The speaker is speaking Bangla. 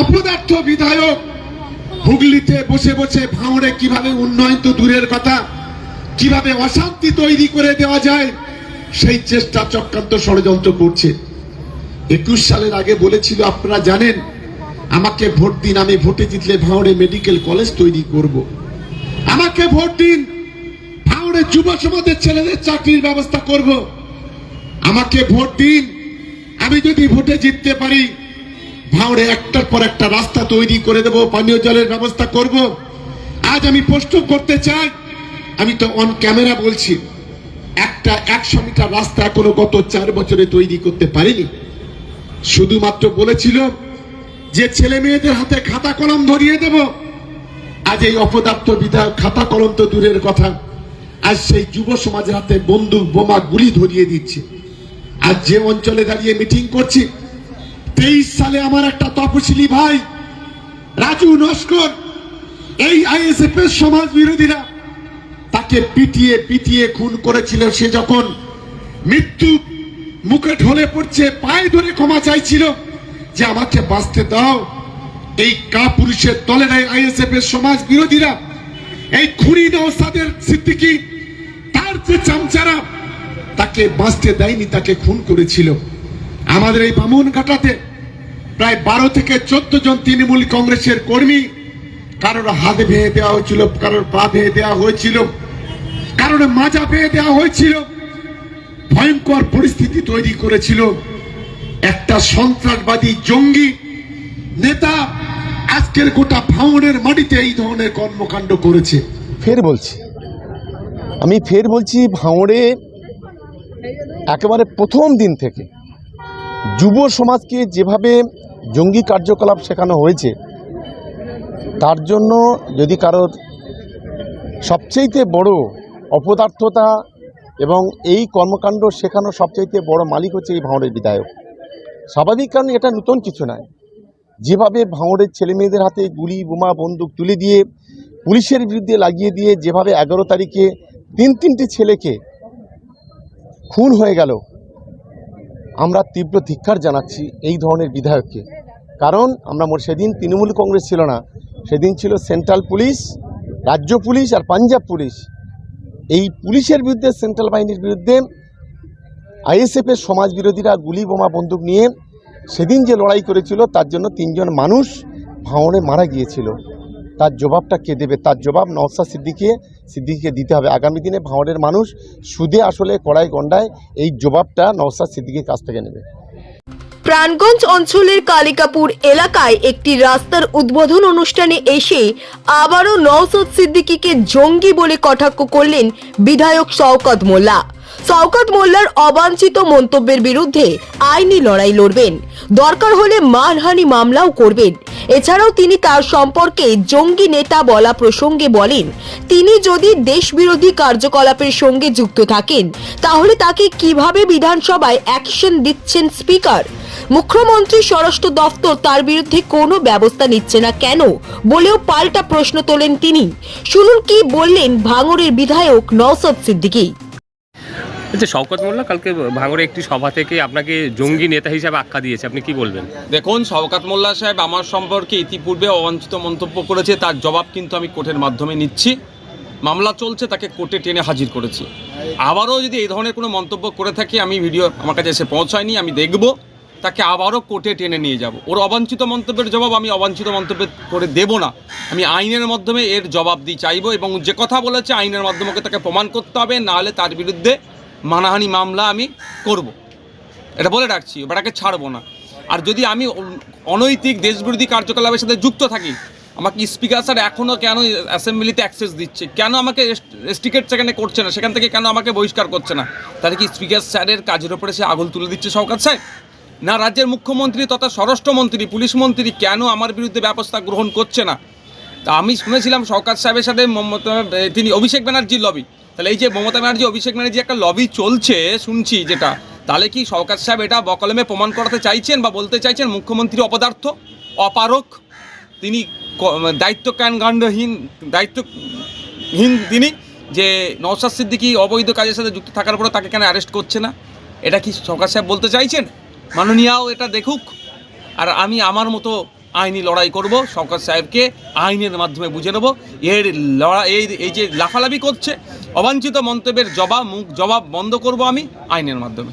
অপদার্থ বিধায়ক হুগলিতে বসে বসে ভাঙড়ে কীভাবে উন্নয়ন তো দূরের কথা, কীভাবে অশান্তি তৈরি করে দেওয়া যায়, সেই চেষ্টা চক্রান্ত ষড়যন্ত্র করছে একুশ সালের আগে বলেছিল, আপনারা জানেন, আমাকে ভোট দিন, আমি ভোটে জিতলে ভাঙড়ে মেডিকেল কলেজ তৈরি করব। আমাকে ভোট দিন, ভাঙড়ে যুব সমাজের ছেলেদের চাকরির ব্যবস্থা করব। আমাকে ভোট দিন, আমি যদি ভোটে জিততে পারি ভাঙড়ে একটার পর একটা রাস্তা তৈরি করে দেব, পানীয় জলের ব্যবস্থা করব। আজ আমি প্রশ্ন করতে চাই, আমি তো অন ক্যামেরা বলছি, একটা একশো মিটার রাস্তা এখনও গত চার বছরে তৈরি করতে পারিনি। শুধুমাত্র বলেছিল যে ছেলে মেয়েদের হাতে খাতা কলম ধরিয়ে দেব। আজ এই অপদার্থ বিধায়ক খাতা কলম তো দূরের কথা, আজ সেই যুব সমাজের হাতে বন্দুক, বোমা, গুলি ধরিয়ে দিচ্ছে। আজ যে অঞ্চলে দাঁড়িয়ে মিটিং করছি তেইশ সালে আমার একটা তপশিলি ভাই, রাজু নস্কর, এই আইএসএফ এর সমাজ বিরোধীরা তাকে পিটিয়ে পিটিয়ে খুন করেছিল। সে যখন মৃত্যু মুখে ঢলে পড়ছে, পায়ে ধরে ক্ষমা চাইছিল যে আমাকে বাঁচতে দাও। এই কা পুরুষের দলের আইএসএফ এর সমাজ বিরোধীরা। এই খুনি নওসাদের সিদ্দিকি, তার যে চামচারা, তাকে বাঁচতে দেয়নি, তাকে খুন করেছিল। আমাদের এই বামুন ঘাটাতে প্রায় বারো থেকে চোদ্দ জন তৃণমূল কংগ্রেসের কর্মী কারোর হাত ভেঙে দেওয়া হয়েছিল, কারোর পা ভেঙে দেওয়া হয়েছিল, কারোর মাজা ভেঙে দেওয়া হয়েছিল, ভয়ঙ্কর পরিস্থিতি তৈরি করেছিল। একটা সন্ত্রাসবাদী জঙ্গি নেতা আজকের গোটা ভাঙনের মাটিতে এই ধরনের কর্মকাণ্ড করেছে। ফের বলছি। আমি ফের বলছি ভাঙড়ে একেবারে প্রথম দিন থেকে যুব সমাজকে যেভাবে জঙ্গি কার্যকলাপ শেখানো হয়েছে, তার জন্য যদি কারোর সবচেয়েতে বড় অপদার্থতা এবং এই কর্মকাণ্ড শেখানো সবচাইতে বড় মালিক হচ্ছে এই ভাঙড়ের বিধায়ক। স্বাভাবিক কারণ এটা নতুন কিছু নয়। যেভাবে ভাঙড়ের ছেলেমেয়েদের হাতে গুলি, বোমা, বন্দুক তুলে দিয়ে পুলিশের বিরুদ্ধে লাগিয়ে দিয়ে যেভাবে এগারো তারিখে তিন তিনটি ছেলেকে খুন হয়ে গেল আমরা তীব্র ধিক্ষার জানাচ্ছি এই ধরনের বিধায়ককে। কারণ আমরা সেদিন তৃণমূল কংগ্রেস ছিল না। সেদিন ছিল সেন্ট্রাল পুলিশ, রাজ্য পুলিশ আর পাঞ্জাব পুলিশ। এই পুলিশের বিরুদ্ধে, সেন্ট্রাল বাহিনীর বিরুদ্ধে আইএসএফের সমাজ বিরোধীরা গুলি বোমা বন্দুক নিয়ে সেদিন যে লড়াই করেছিল, তার জন্য তিনজন মানুষ ভাঙড়ে মারা গিয়েছিল। তার জবাবটা কে দেবে? তার জবাব নওসা সিদ্দিকে সিদ্দিকিকে দিতে হবে। আগামী দিনে ভাঙড়ের মানুষ সুদে আসলে কড়াই গন্ডায় এই জবাবটা নওসা সিদ্দিকির কাছ থেকে নেবে। প্রাণগঞ্জ অঞ্চলের কালিকাপুর এলাকায় একটি রাস্তার উদ্বোধন অনুষ্ঠানে এসে আবারও নওসদ সিদ্দিকিকে জঙ্গি বলে কটাক্ষ করলেন বিধায়ক শওকত মোল্লা। শওকত মোল্লার অবাঞ্ছিত মন্তব্যের বিরুদ্ধে আইনি লড়াই লড়বেন। দরকার হলে মানহানি মামলাও করবেন। এছাড়াও তিনি তার সম্পর্কে জঙ্গি নেতা বলা প্রসঙ্গে বলেন, তিনি যদি দেশবিরোধী কার্যকলাপের সঙ্গে যুক্ত থাকেন, তাহলে তাকে কীভাবে বিধানসভায় অ্যাকশন দিচ্ছেন স্পিকার? মুখ্যমন্ত্রী স্বরাষ্ট্র দফতর তার বিরুদ্ধে কোনো ব্যবস্থা নিচ্ছে না কেন? বলেও পাল্টা প্রশ্ন তোলেন তিনি। শুনুন কি বললেন ভাঙড়ের বিধায়ক নওসদ সিদ্দিকী। আচ্ছা শওকত মোল্লা, কালকে ভাঙড়ে একটি সভা থেকে আপনাকে জঙ্গি নেতা হিসাবে আখ্যা দিয়েছে, আপনি কি বলবেন? দেখুন, শওকাত মোল্লা সাহেব আমার সম্পর্কে ইতিপূর্বে অবাঞ্ছিত মন্তব্য করেছে, তার জবাব কিন্তু আমি কোর্টের মাধ্যমে নিচ্ছি। মামলা চলছে, তাকে কোর্টে টেনে হাজির করেছি। আবারও যদি এই ধরনের কোনো মন্তব্য করে থাকে, আমি ভিডিও আমার কাছে এসে পৌঁছায়নি, আমি দেখব, তাকে আবারও কোর্টে টেনে নিয়ে যাব। ওর অবাঞ্ছিত মন্তব্যের জবাব আমি অবাঞ্ছিত মন্তব্য করে দেব না। আমি আইনের মাধ্যমে এর জবাব দিয়ে চাইব এবং যে কথা বলেছে, আইনের মাধ্যমে তাকে প্রমাণ করতে হবে, নাহলে তার বিরুদ্ধে মানহানি মামলা আমি করব। এটা বলে রাখছি বেটাকে ছাড়বো না। আর যদি আমি অনৈতিক দেশবিরোধী কার্যকলাপের সাথে যুক্ত থাকি, আমাকে স্পিকার স্যার এখনও কেন অ্যাসেম্বলিতে অ্যাক্সেস দিচ্ছে? কেন আমাকে রেস্টিকেট সেখানে করছে না? সেখান থেকে কেন আমাকে বহিষ্কার করছে না? তাহলে কি স্পিকার স্যারের কাজের ওপরে সে আগুন তুলে দিচ্ছে সরকার সাহেব? না রাজ্যের মুখ্যমন্ত্রী তথা স্বরাষ্ট্রমন্ত্রী, পুলিশ মন্ত্রী কেন আমার বিরুদ্ধে ব্যবস্থা গ্রহণ করছে না? তা আমি শুনেছিলাম সরকার সাহেবের সাথে মমতা তিনি অভিষেক ব্যানার্জির লবি তাহলে এই যে মমতা ব্যানার্জি, অভিষেক ব্যানার্জি একটা লবি চলছে, শুনছি যেটা। তাহলে কি সরকার সাহেব এটা বকলমে প্রমাণ করাতে চাইছেন বা বলতে চাইছেন মুখ্যমন্ত্রী অপদার্থ? অপারক? তিনি দায়িত্ব জ্ঞানকাণ্ডহীন, দায়িত্বহীন তিনি যে নওশাদ সিদ্দিকি অবৈধ কাজের সাথে যুক্ত থাকার পরে তাকে কেন অ্যারেস্ট করছে না? এটা কি সরকার সাহেব বলতে চাইছেন? মাননীয়াও এটা দেখুক। আর আমি আমার মতো আইনি লড়াই করব, শওকত সাহেবকে আইনের মাধ্যমে বুঝে নেব। এর লড়াই এই যে লাফালাফি করছে, অবাঞ্ছিত মন্তব্যের জবাব, মুখ, জবাব বন্ধ করব আমি আইনের মাধ্যমে।